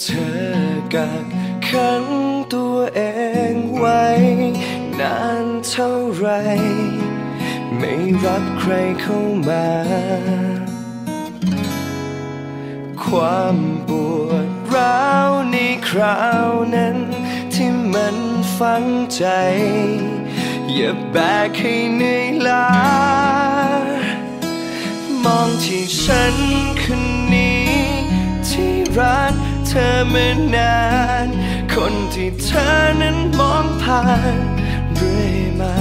เธอกักขังตัวเองไว้ นานเท่าไร ไม่รับใครเข้ามา ความปวดร้าวในคราวนั้น ที่มันฝังใจ อย่าแบกให้เหนื่อยล้ามองที่ฉันคนนี้ที่รัก ธอมานาน คนที่เธอนั้นมองผ่านเรื่อยมา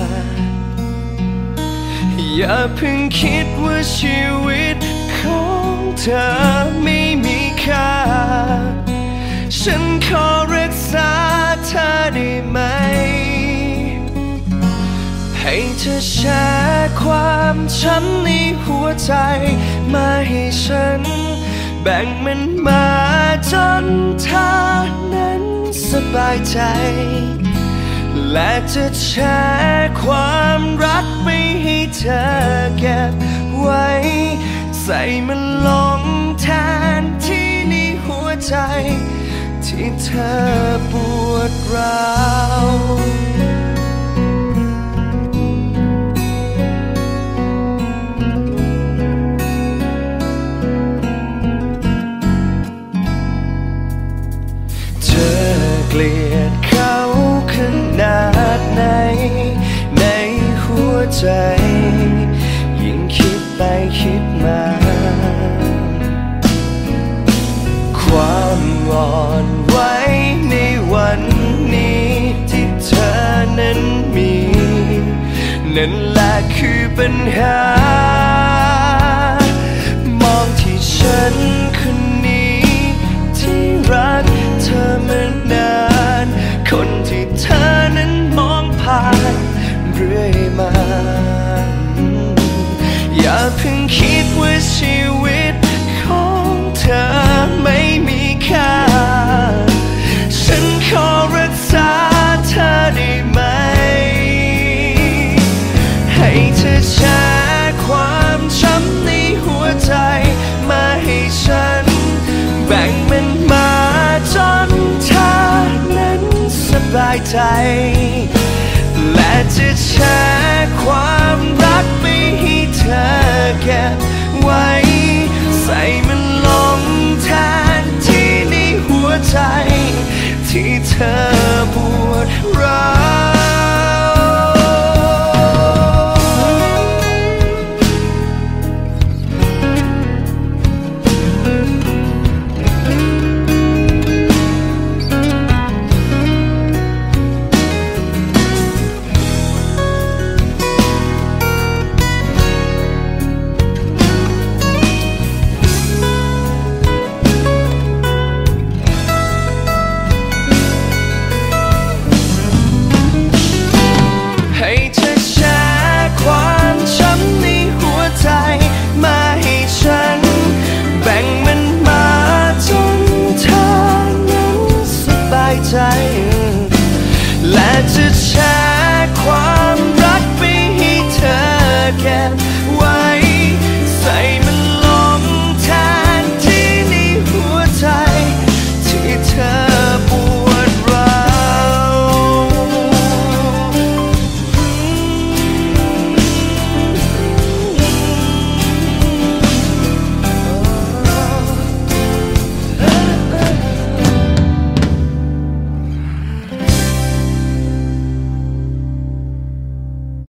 อย่าเพิ่งคิดว่าชีวิตของเธอไม่มีค่า ฉันขอรักษาเธอได้ไหม ให้เธอแชร์ความช้ำในหัวใจ มาให้ฉัน แบ่งมันมา จนเธอนั้นสบายใจ และจะแชร์ความรักไปให้เธอเก็บไว้ ใส่มันลงแทนที่ในหัวใจ ที่เธอปวดร้าว เกลียดเขาขนาดไหน ในหัวใจ ยิ่งคิดไปคิดมา ความอ่อนไหวในวันนี้ที่เธอนั้นมี นั่นแหละคือปัญหา พิ่งคิดว่าชีวิตของเธอไม่มีค่า ฉันขอรักษาเธอได้ไหม ให้เธอแชร์ความช้ำในหัวใจ มาให้ฉัน แบ่งมันมาจนเธอนั้นสบายใจ ที่เธอ